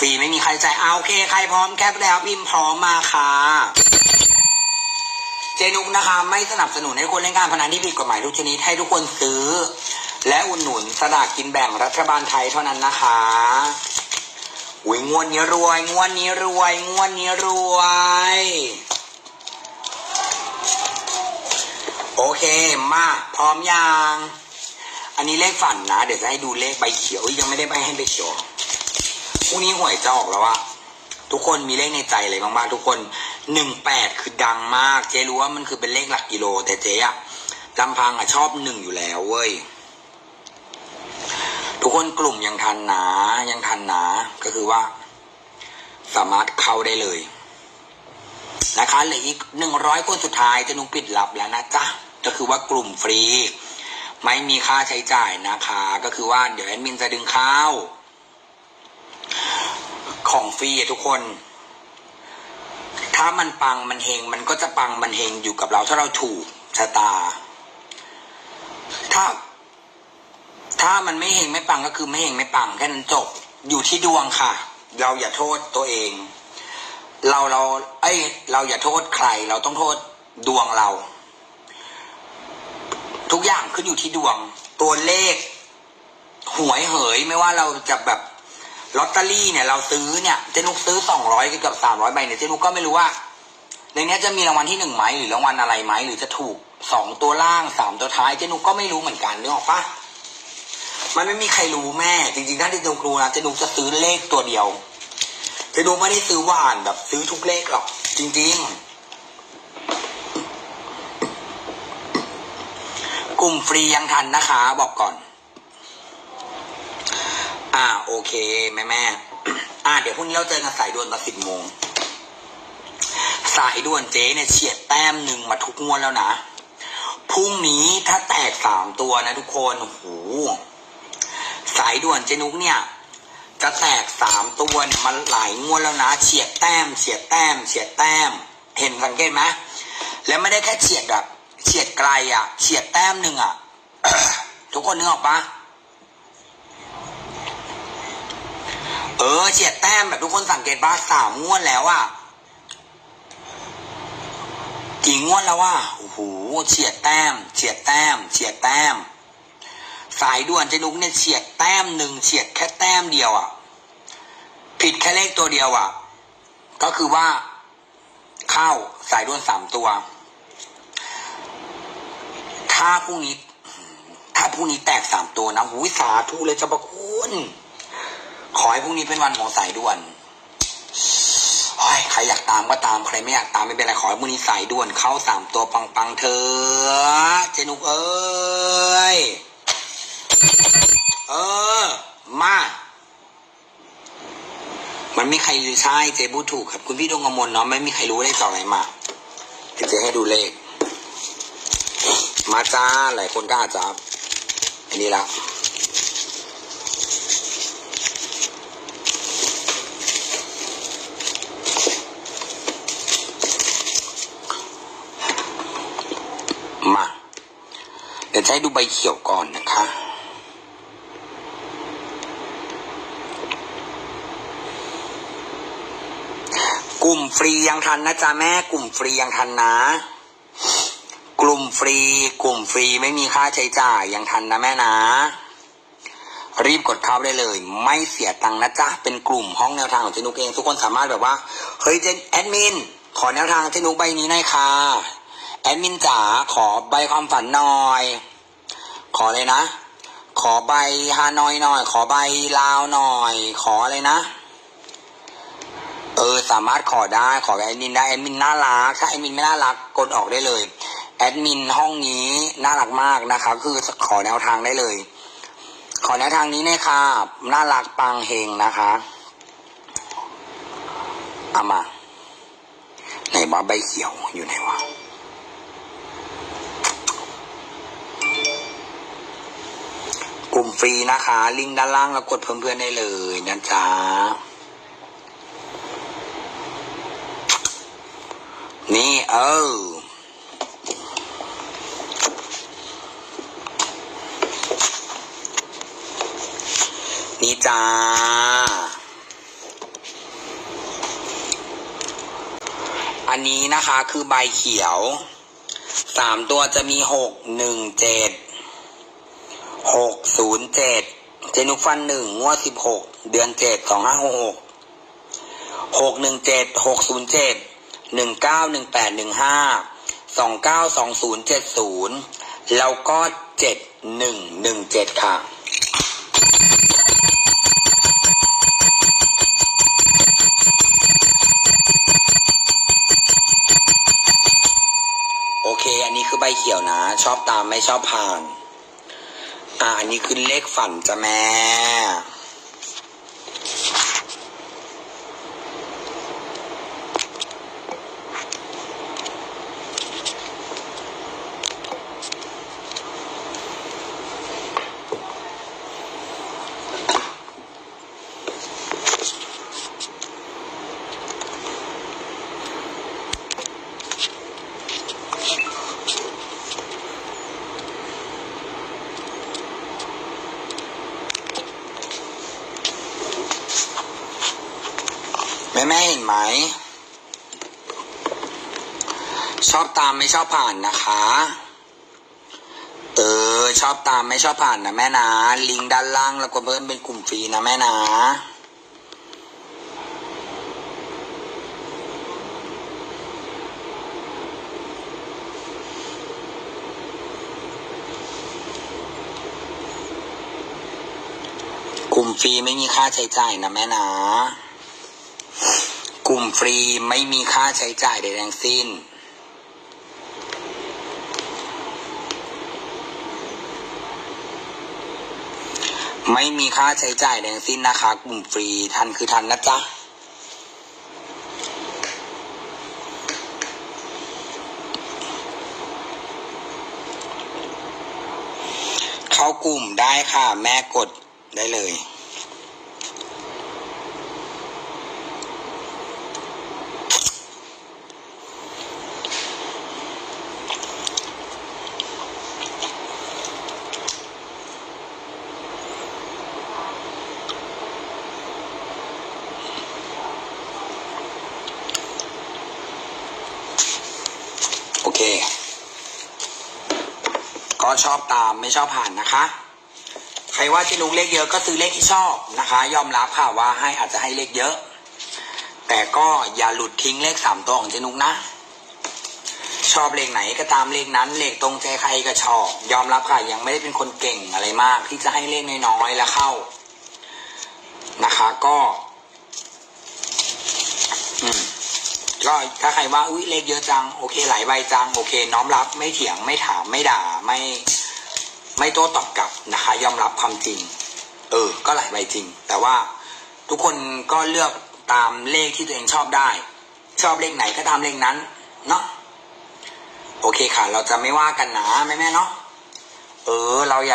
ฟรีไม่มีใครใจเอาโอเค ใครพร้อมแคปแล้วพิมพ์พร้อมมาค่ะ เจนุกนะคะ ไม่สนับสนุนให้คนเล่นการพนันที่ผิดกฎหมายทุกชนิดให้ทุกคนซื้อ และอุดหนุนสลากกินแบ่งรัฐบาลไทยเท่านั้นนะคะอุ้ยงวดนี้รวย งวดนี้รวย งวดนี้รวย โอเค มาพร้อมยังอันนี้เลขฝันนะ เดี๋ยวจะให้ดูเลขใบเขียว ยังไม่ได้ใบให้ใบเขียว พรุ่งนี้หวยจะออกแล้วอะทุกคนมีเลขในใจเลยบ้างบ้างทุกคนหนึ่งแปดคือดังมาก เจ๊รู้ว่ามันคือเป็นเลขหลักกิโล แต่เจ๊อะลำพังอะชอบหนึ่งอยู่แล้วเว้ย ทุกคนกลุ่มยังทันนะยังทันนะก็คือว่า สามารถเข้าได้เลย นะคะเหลืออีกหนึ่งร้อยคนสุดท้ายจะนุงปิดรับแล้วนะจ๊ะก็คือว่ากลุ่มฟรี ไม่มีค่าใช้จ่ายนะคะ ก็คือว่าเดี๋ยวแอดมินจะดึงเข้า ของฟรีอะทุกคน ถ้ามันปังมันเฮงมันก็จะปังมันเฮงอยู่กับเรา ถ้าเราถูกชะตา ถ้า ถ้ามันไม่เฮงไม่ปังก็คือไม่เฮงไม่ปังแค่นั้นจบ อยู่ที่ดวงค่ะ เราอย่าโทษตัวเอง เราเรา เอ้ย เราอย่าโทษใคร เราต้องโทษดวงเรา ทุกอย่างขึ้นอยู่ที่ดวง ตัวเลขหวยเหยไม่ว่าเราจะแบบ ลอตเตอรี่เนี่ยเราซื้อเนี่ยเจนุกซื้อสองร้อยกับสามร้อยใบเนี่ยเจนุกก็ไม่รู้ว่าในนี้จะมีรางวัลที่หนึ่งไหมหรือรางวัลอะไรไหมหรือจะถูกสองตัวล่างสามตัวท้ายเจนุกก็ไม่รู้เหมือนกันนึกออกปะมันไม่มีใครรู้แม่ จริงๆถ้าเจนุกรู้นะเจนุกจะซื้อเลขตัวเดียวเจนุกไม่ได้ซื้อหวานแบบ ซื้อทุกเลขหรอกจริง ๆ กลุ่มฟรียังทันนะคะ บอกก่อน อ่าโอเค แม่แม่อ่าเดี๋ยวพรุ่งนี้เราเจอกันสายด่วนตอนสิบโมงสายด่วนเจ๊เนี่ยเฉียดแต้มหนึ่งมาทุกงวดแล้วนะพรุ่งนี้ถ้าแตกสามตัวนะทุกคนโอ้โหสายด่วนเจนุกเนี่ย จะแตกสามตัวเนี่ยมันหลายงวดแล้วนะเฉียดแต้มเฉียดแต้มเฉียดแต้ม เห็นสังเกตไหมแล้วไม่ได้แค่เฉียดแบบเฉียดไกลอะเฉียดแต้มหนึ่งอะทุกคนนึกออกปะ อเฉียดแต้มแบบทุกคนสังเกตบ้าสามงวดแล้วอะกี่งวดแล้วว่าโอ้โหเฉียดแต้ม เฉียดแต้ม เฉียดแต้ม สายด่วนเจนุกเนี่ยเฉียดแต้มหนึ่งเฉียดแค่แต้มเดียวอะผิดแค่เลขตัวเดียวอะก็คือว่า เข้าสายด่วนสามตัว ถ้าพรุ่งนี้ ถ้าพรุ่งนี้แตกสามตัวนะหูยสาธุเลยเจะประคุณ ขอให้พรุ่งนี้เป็นวันของสายด่วนโอ้ยใครอยากตามก็ตามใครไม่อยากตามไม่เป็นไรขอให้พรุ่งนี้สายด่วนเข้าสามตัวปังๆเธอเจนุกเอ้ยเออ มา มันไม่มีใครรู้ใช่เจพูถูกครับ คุณพี่ดวงกมลเนาะไม่มีใครรู้เลขต่ออะไรมาเดี๋ยวเจะให้ดูเลข มาจ้าหลายคนก็อาจจะอันนี้ละ มา เดี๋ยวจะให้ดูใบเขียวก่อนนะคะ กลุ่มฟรียังทันนะจ๊ะแม่กลุ่มฟรียังทันนะ กลุ่มฟรี กลุ่มฟรีไม่มีค่าใช้จ่ายยังทันนะแม่นะรีบกดเข้าได้เลย ไม่เสียตังค์นะจ๊ะ เป็นกลุ่มห้องแนวทางของเจนุกเอง ทุกคนสามารถแบบว่า เฮ้ยเจนแอดมิน ขอแนวทางเจนุกใบนี้หน่อยค่ะ แอดมินจ๋าขอใบความฝันหน่อย ขอเลยนะ ขอใบฮานอยหน่อย ขอใบลาวหน่อย ขออะไรนะ เออสามารถขอได้ขอแอดมินได้แอดมินน่ารักถ้าแอดมินไม่น่ารักกดออกได้เลย แอดมินห้องนี้น่ารักมากนะคะคือขอแนวทางได้เลย ขอแนวทางนี้เนี่ยค่ะน่ารักปังเฮงนะคะเอามาไหนว่าใบเขียวอยู่ไหนวะ กลุ่มฟรีนะคะ ลิงก์ด้านล่างแล้วกดเพิ่มเพื่อนได้เลยนะจ๊ะ นี่เออนี่จ้า อันนี้นะคะคือใบเขียว สามตัวจะมีหกหนึ่งเจ็ด หกศูนย์เจ็ดเจนุกฟันหนึ่งงวดสิบหกเดือนเจ็ดสองห้าหกหกหกหนึ่งเจ็ดหกศูนย์เจ็ดหนึ่งเก้าหนึ่งแปดหนึ่งห้าสองเก้าสองศูนย์เจ็ดศูนย์แล้วก็เจ็ดหนึ่งหนึ่งเจ็ดค่ะ โอเค อันนี้คือใบเขียวนะ ชอบตามไม่ชอบผ่าน อ่าอันนี้คือเลขฝันจ้ะแม่ ชอบตามไม่ชอบผ่านนะคะ เออ ชอบตามไม่ชอบผ่านนะแม่นะ ลิงก์ด้านล่างแล้วก็เพิ่มเป็นกลุ่มฟรีนะแม่นะกลุ่มฟรีไม่มีค่าใช้จ่ายนะแม่นะ กลุ่มฟรีไม่มีค่าใช้จ่ายใดทั้งสิ้น ไม่มีค่าใช้จ่ายแดทั้งสิ้นนะคะ กลุ่มฟรีทันคือทันนะจ๊ะเข้ากลุ่มได้ค่ะ แม่กดได้เลย โอเค ก็ชอบตามไม่ชอบผ่านนะคะ ใครว่าเจนุกเลขเยอะก็ซื้อเลขที่ชอบนะคะ ยอมรับค่ะว่าให้อาจจะให้เลขเยอะ แต่ก็อย่าหลุดทิ้งเลขสามตัวของเจนุกนะ ชอบเลขไหนก็ตามเลขนั้นเลขตรงใจใครก็ชอบ ยอมรับค่ะยังไม่ได้เป็นคนเก่งอะไรมาก ที่จะให้เลขน้อยๆแล้วเข้านะคะก็ อืม ก็ถ้าใครว่าอุ้ยเลขเยอะจังโอเคหลายใบจังโอเค น้อมรับไม่เถียงไม่ถามไม่ด่าไม่ไม่โต้ตอบกลับนะคะ ยอมรับความจริง เออ ก็หลายใบจริง แต่ว่าทุกคนก็เลือกตามเลขที่ตัวเองชอบได้ ชอบเลขไหนก็ตามเลขนั้น เนาะโอเคค่ะ เราจะไม่ว่ากันนะแม่แม่เนาะเออ เราอย่า